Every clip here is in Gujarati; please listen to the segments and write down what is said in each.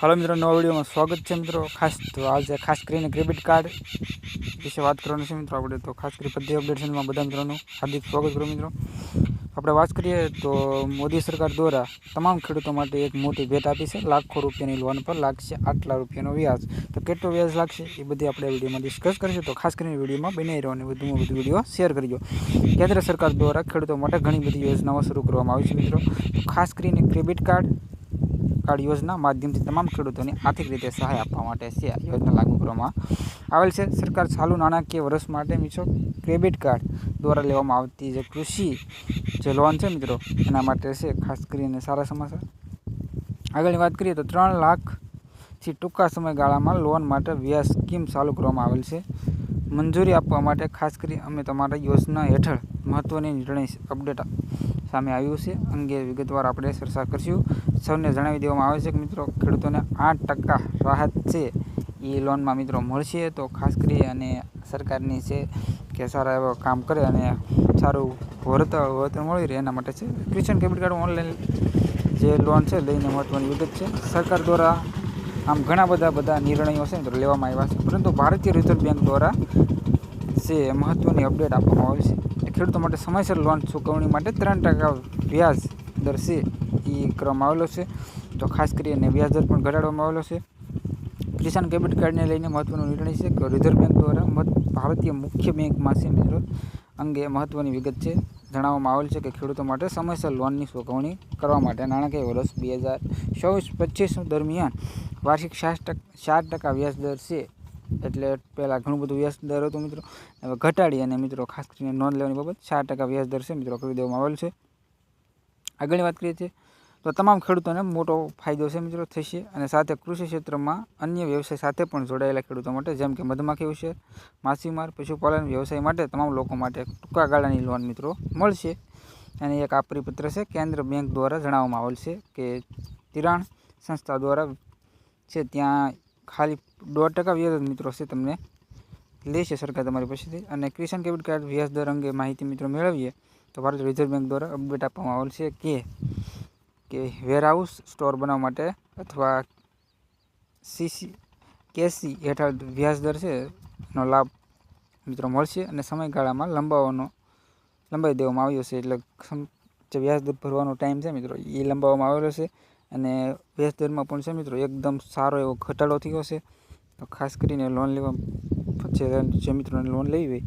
હાલો મિત્રો, નવા વિડીયોમાં સ્વાગત છે મિત્રો. ખાસ તો આજે ખાસ કરીને ક્રેડિટ કાર્ડ વિશે વાત કરવાનું છે મિત્રો. આપણે તો ખાસ કરી બધી અપડેટ ચેનલમાં બધા મિત્રોનું હાર્દિક સ્વાગત કરું મિત્રો. આપણે વાત કરીએ તો મોદી સરકાર દ્વારા તમામ ખેડૂતો માટે એક મોટી ભેટ આપી છે. લાખો રૂપિયાની લોન પર લાગશે આટલા રૂપિયાનો વ્યાજ. તો કેટલો વ્યાજ લાગશે એ બધી આપણે વિડીયોમાં ડિસ્કસ કરીશું. તો ખાસ કરીને વિડીયોમાં બનાવી રહ્યો અને વધુમાં વધુ વીડિયો શેર કરજો. કેન્દ્ર સરકાર દ્વારા ખેડૂતો માટે ઘણી બધી યોજનાઓ શરૂ કરવામાં આવી છે મિત્રો. ખાસ કરીને ક્રેડિટ કાર્ડ કાર્ડ યોજના માધ્યમથી તમામ ખેડૂતોને આર્થિક રીતે સહાય આપવા માટે છે. આ યોજના લાગુ કરવામાં આવેલ છે. સરકાર ચાલુ નાણાકીય વર્ષ માટે મિત્રો ક્રેડિટ કાર્ડ દ્વારા લેવામાં આવતી જે કૃષિ જે લોન છે મિત્રો, એના માટે છે. ખાસ કરીને સારા સમાચાર. આગળની વાત કરીએ તો ત્રણ લાખથી ટૂંકા સમયગાળામાં લોન માટે વ્યાજ સ્કીમ ચાલુ કરવામાં આવેલ છે. મંજૂરી આપવા માટે ખાસ કરી અમે તમારા યોજના હેઠળ મહત્ત્વની નિર્ણય અપડેટ સામે આવ્યું છે. અંગે વિગતવાર આપણે ચર્ચા કરીશું. સૌને જણાવી દેવામાં આવે છે કે મિત્રો, ખેડૂતોને આઠ ટકા રાહત છે એ લોનમાં મિત્રો મળશે. તો ખાસ કરી અને સરકારની છે કે સારા એવા કામ કરે અને સારું વળતર વળતર મળી રહે એના માટે છે. ક્રિશ્ચન ક્રેડિટ કાર્ડ ઓનલાઈન જે લોન છે, લઈને મહત્ત્વની વિગત છે. સરકાર દ્વારા આમ ઘણા બધા બધા નિર્ણયો છે મિત્રો લેવામાં આવ્યા છે. પરંતુ ભારતીય રિઝર્વ બેંક દ્વારા જે મહત્ત્વની અપડેટ આપવામાં આવી છે ખેડૂતો માટે સમયસર લોન ચૂકવણી માટે ત્રણ ટકા વ્યાજ દર છે એ કરવામાં આવેલો છે. તો ખાસ કરીને વ્યાજ દર પણ ઘટાડવામાં આવેલો છે. કિસાન ક્રેડિટ કાર્ડને લઈને મહત્ત્વનો નિર્ણય છે કે રિઝર્વ બેંક દ્વારા ભારતીય મુખ્ય બેંકમાં છે અંગે મહત્ત્વની વિગત છે. જણાવવામાં આવેલ છે કે ખેડૂતો માટે સમયસર લોનની ચૂકવણી કરવા માટે નાણાકીય વર્ષ બે હજાર ચોવીસ પચીસ દરમિયાન વાર્ષિક સાત ટકા વ્યાજ દર છે. એટલે પહેલાં ઘણું બધું વ્યાજ દર હતું મિત્રો. હવે ઘટાડી અને મિત્રો ખાસ કરીને નોંધ લેવાની બાબત ચાર ટકા વ્યાજ દર છે મિત્રો કરી દેવામાં આવેલ છે. આગળની વાત કરીએ છીએ, તો તમામ ખેડૂતોને મોટો ફાયદો છે મિત્રો થશે અને સાથે કૃષિ ક્ષેત્રમાં અન્ય વ્યવસાય સાથે પણ જોડાયેલા ખેડૂતો માટે, જેમ કે મધમાખી ઉછેર માછીમાર પશુપાલન વ્યવસાય માટે તમામ લોકો માટે ટૂંકા ગાળાની લોન મિત્રો મળશે. અને એક આપરી પત્ર છે, કેન્દ્ર બેંક દ્વારા જણાવવામાં આવેલ છે કે ધિરાણ સંસ્થા દ્વારા છે, ત્યાં ખાલી દોઢ ટકા વ્યાજ મિત્રો છે તમને. લેશે સરકાર તમારી પાસેથી. અને કિસાન ક્રેડિટ કાર્ડ વ્યાજ દર અંગે માહિતી મિત્રો મેળવીએ, તો ભારત રિઝર્વ બેંક દ્વારા અપડેટ આપવામાં આવેલ છે કે કે વેરહાઉસ સ્ટોર બનાવવા માટે અથવા સીસી, કેસી હેઠળ વ્યાજ દર છે એનો લાભ મિત્રો મળશે અને સમયગાળામાં લંબાવવાનો લંબાવી દેવામાં આવ્યો છે. એટલે જે વ્યાજ દર ભરવાનો ટાઈમ છે મિત્રો એ લંબાવવામાં આવેલો છે. અને વ્યાજ દરમાં પણ છે મિત્રો, એકદમ સારો એવો ઘટાડો થયો છે. તો ખાસ કરીને લોન લેવા પછી જે મિત્રોને લોન લેવી હોય,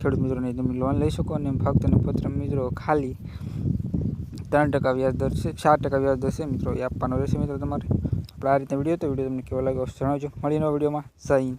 ખેડૂત મિત્રોને તમે લોન લઈ શકો અને ફક્ત અને પત્ર મિત્રો ખાલી ત્રણ ટકા વ્યાજ દર છે, ચાર ટકા વ્યાજ દર છે મિત્રો, એ આપવાનો રહેશે મિત્રો તમારે. આપણે આ રીતે વીડિયો તો વીડિયો તમને કેવો લાગ્યો જણાવજો. મળીનો વિડીયોમાં. સહી